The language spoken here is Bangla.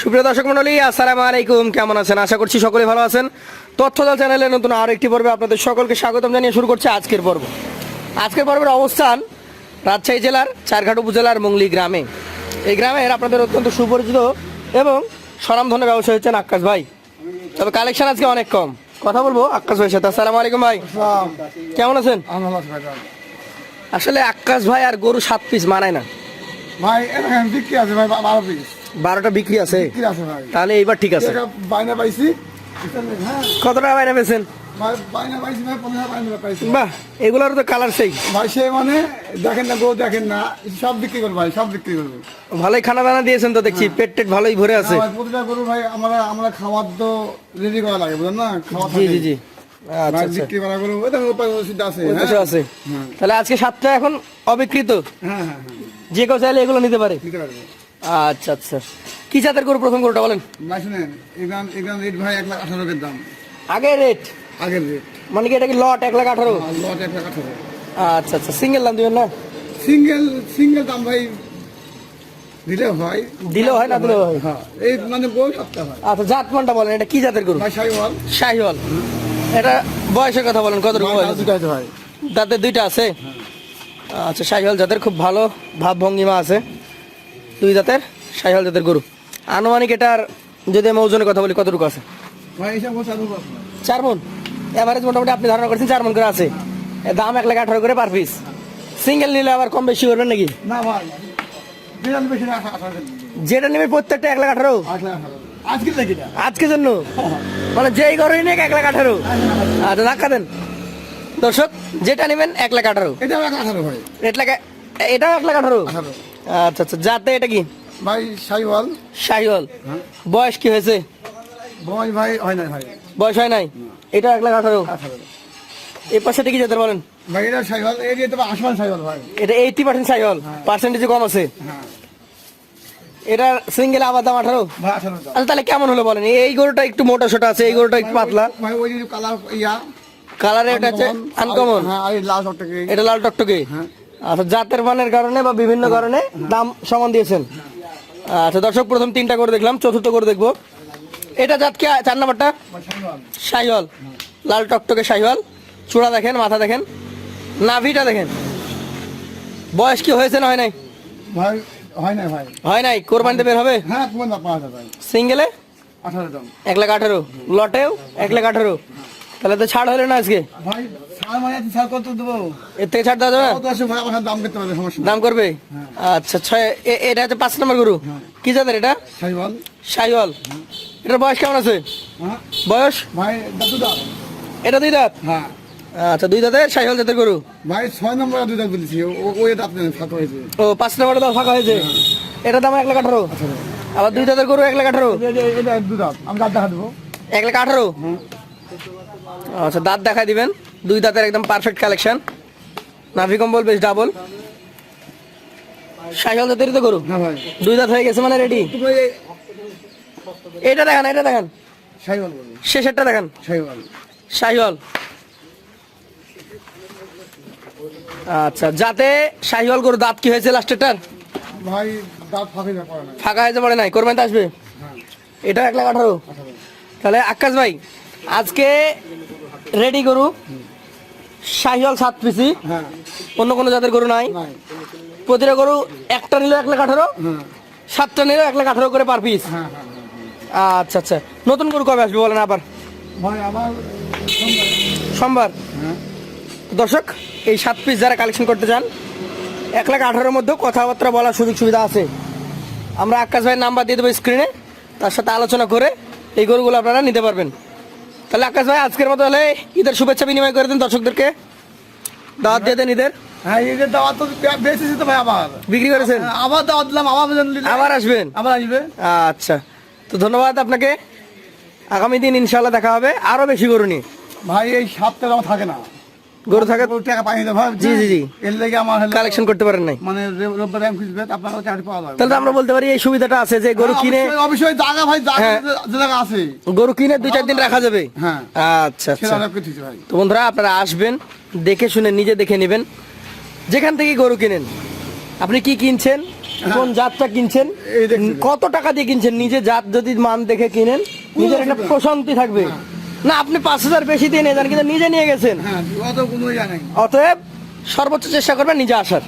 সুপ্রিয় দর্শক মন্ডলী আসসালামু আলাইকুম। কেমন আছেন? আশা করছি সকলে ভালো আছেন। তথ্যদল চ্যানেলে নতুন আরও একটি পর্বে আপনাদের সকলকে স্বাগতম জানিয়ে শুরু করছে আজকের পর্ব। আজকের পর্বের অবস্থান রাজশাহী জেলার চারঘাট উপজেলার মংলি গ্রামে। এই গ্রামের আপনাদের অত্যন্ত সুপরিচিত এবং স্বনামধন্য ব্যবসায়ী হচ্ছেন আক্কাশ ভাই। তবে কালেকশন আজকে অনেক কম। কথা বলব আক্কাশ ভাইয়ের সাথে। আসসালামু আলাইকুম ভাই। কেমন আছেন? আসলে আক্কাশ ভাই আর গরু সাত পিস মানায় না। ভাই বিক্রি আছে ভাই বারো পিস বারোটা বিক্রি আছে। তাহলে এইবার ঠিক আছে। এটা বাইনা পাইছি। কত টাকা বাইরে পেয়েছেন? বাহ এগুলোর তো কালার সেই। ভাই সে মানে দেখেন না গো দেখেন না সব বিক্রি করব ভাই সব বিক্রি করব। ভালোই খানা দানা দিয়েছেন তো দেখছি পেট টেট ভালোই ভরে আছে। প্রতিটা গরু ভাই আমরা আমরা খাবার তো রেডি করা লাগে বুঝলেন না? খাবার জি জি জি। ভাই বিক্রি করা গরু ওই দেখেন উপায় ওষুধ আছে ওই পাশে আছে। তাহলে আজকে সাতটা এখন অবিকৃত? হ্যাঁ হ্যাঁ হ্যাঁ। যে কেউ চাইলে এগুলো নিতে পারে। নিতে পারব। আচ্ছা আচ্ছা। কি জাতের গরু প্রথম গরুটা বলেন? ভাই শুনেন এখান এখান রেট ভাই এক লাখ আঠারো দাম। আগে রেট আগের রেট মানে কি এটা কি লট এক লাখ আঠারো? লট এক লাখ আঠারো। আচ্ছা আচ্ছা। সিঙ্গেল দাম দিবেন না? সিঙ্গেল সিঙ্গেল দাম ভাই দিলে হয়। দিলেও হয় না দিলেও হয়। হ্যাঁ এই মানে বই সপ্তাহ হয়। আচ্ছা জাত মানটা বলেন এটা কি জাতের গরু? ভাই সাইওয়াল শাহিওয়াল। এটা বয়সের কথা বলেন কত ভাই বয়স? গাইতে দাঁতে দুইটা আছে? আচ্ছা শাহিওয়াল জাতের খুব ভালো ভাব ভঙ্গিমা আছে। দুই দাঁতের শাহিওয়াল জাতের গরু। আনুমানিক এটার যদি আমি ওজনের কথা বলি কতটুকু আছে। চার মন এভারেজ মোটামুটি আপনি ধারণা করছেন চার মন করে আছে। দাম এক লাখ আঠারো করে পার পিস সিঙ্গেল নিলে আবার কম বেশি করবেন নাকি? না ভাই। যেটা নেবে প্রত্যেকটা এক লাখ আঠারো? আট লাখ আঠারো। আজকে দেখি না আজকে জন্য? মানে যেই গরুই নেক এক লাখ আঠারো। আচ্ছা ধাক্কা দেন। দর্শক যেটা নেবেন এক লাখ আঠারো। এটা এক লাখ আঠারো ভাই। এক লাখ এটাও এক লাখ আঠারো। আঠারো। আচ্ছা আচ্ছা যাতে এটা কি? ভাই সাইওয়াল শাহিওয়াল। বয়স কি হয়েছে? বয় ভাই হয় না ভাই। বয়স হয় নাই? এটা এক লাখ আঠারো। এই পাশে কি বলেন? ভাই এটা সাইওয়াল এই যে তোমার আসমান সাইওয়াল ভাই। এটা এইটি পার্সেন্ট শাহিওয়াল। পার্সেন্টেজ কম আছে। হ্যাঁ। এটা সিঙ্গেল আবার দাম আঠারো? আচ্ছা তাহলে কেমন হলো বলেন? এই গরুটা একটু মোটা সোটা আছে এই গরুটা একটু পাতলা। ভাই ওই কালার ইয়া। কালারে এটা হচ্ছে আনকমন হ্যাঁ লাল টকটকে। এটা লাল টকটকে। হ্যাঁ। আচ্ছা জাতের মানের কারণে বা বিভিন্ন কারণে দাম সমান দিয়েছেন। আচ্ছা দর্শক প্রথম তিনটা করে দেখলাম চতুর্থ করে দেখব। এটা জাত কি? চার নাম্বারটা? শাহিওয়াল। লাল টকটকে শাহিওয়াল। চূড়া দেখেন মাথা দেখেন নাভিটা দেখেন। বয়স কি হয়েছে না হয় নাই? ভাই হয় ভাই। হয় নাই? কোরবানিতে বের হবে? হ্যাঁ পাওয়া সিঙ্গেলে? আঠারো দাম এক লাখ আঠারো। লটেও? এক লাখ আঠারো। তাহলে তো ছাড় হলো না আজকে? ভাই এর থেকে ছাড় দেওয়া যাবে? দাম করতে পারবে সমস্যা দাম করবে? আচ্ছা ছয় এটা হচ্ছে পাঁচ নম্বর গরু। কি জাতের এটা? সাইওয়াল শাহিওয়াল এটার বয়স কেমন আছে? হ্যাঁ। বয়স? ভাই দাদু দাম এটা দুই দাঁত? হ্যাঁ। আচ্ছা দুই জাতের গরু? ভাই ছয় নম্বর দুই দাম বলেছি। ও- ওই দাঁত ফাঁকা হয়েছে। ও পাঁচ নম্বরের দাম ফাঁকা হয়েছে? এটার দাম এক লাখ আঠারো। আবার দুই দাঁতের গরু এক লাখ আঠারো? এটা দু দাঁত। আমি দাঁত দেখা দেবো। এক লাখ আঠারো? হ্যাঁ। আচ্ছা দাঁত দেখাই দিবেন। দুই দাঁতের একদম পারফেক্ট কালেকশন নাভি কম্বল বেশ ডাবল শাহিওয়াল জাতেরই তো গরু? ভাই। দুই দাঁত হয়ে গেছে মানে রেডি এটা দেখান এটা দেখান। শেষেরটা দেখান। শাহিওয়াল। আচ্ছা যাতে শাহিওয়াল গরু দাঁত কি হয়েছে লাস্টেরটার ভাই দাঁত ফাঁকা হয়েছে পড়ে নাই। কোরবানিতে আসবে? হ্যাঁ। এটা এক লাখ আঠারো। তাহলে আকাশ ভাই আজকে রেডি গরু? শাহিওয়াল সাত পিসি। হ্যাঁ। অন্য কোনো জাতের গরু নাই। প্রতিটা গরু একটা নিল এক লাখ আঠারো হ্যাঁ। সাতটা নিল এক লাখ আঠারো করে পার পিস হ্যাঁ হ্যাঁ। আচ্ছা আচ্ছা। নতুন গরু কবে আসবে বলেন আবার? সোমবার। দর্শক এই সাত পিস যারা কালেকশন করতে চান এক লাখ আঠারোর মধ্যেও কথাবার্তা বলার সুযোগ সুবিধা আছে। আমরা আকাশ ভাইয়ের নাম্বার দিয়ে দেবো স্ক্রিনে তার সাথে আলোচনা করে এই গরুগুলো আপনারা নিতে পারবেন। তাহলে আকাশ ভাই আজকের মতো হলে ঈদের শুভেচ্ছা বিনিময় করে দিন দর্শকদেরকে। দাওয়াত দিয়ে দেন ঈদের? হ্যাঁ এই দাওয়াত তো বেশি তো ভাই আবার। বিক্রি করেছেন? আবার দাওয়াত দিলাম আবার আবার আসবেন? আবার আসবে। আচ্ছা তো ধন্যবাদ আপনাকে। আগামী দিন ইনশাল্লাহ দেখা হবে আরও বেশি গরু নিয়ে। ভাই এই সপ্তাহে আমার থাকে না। গরু থাকে? টাকা পাই না ভাই। জি, জি, জি। এর লেগে আমার কালেকশন করতে পারেন নাই? মানে রোববার ব্যাংক খুঁজবে আপনার চাকরি পাওয়া যাবে। তাহলে আমরা বলতে পারি এই সুবিধাটা আছে যে গরু হ্যাঁ, কিনে অবশ্যই- অবশ্যই জায়গা ভাই জায়গা হ্যাঁ। আছে। গরু কিনে দুই চার দিন রাখা যাবে? হ্যাঁ। আচ্ছা আচ্ছা। তো বন্ধুরা আপনারা আসবেন। দেখে শুনে নিজে দেখে নেবেন। যেখান থেকে গরু কিনেন আপনি কি কিনছেন কোন জাতটা কিনছেন কত টাকা দিয়ে কিনছেন নিজে জাত যদি মান দেখে কিনেন নিজের একটা প্রশান্তি থাকবে। না আপনি পাঁচ হাজার বেশি দিয়ে নিয়ে যান কিন্তু নিজে নিয়ে গেছেন। হ্যাঁ অতএব সর্বোচ্চ চেষ্টা করবেন নিজে আসার।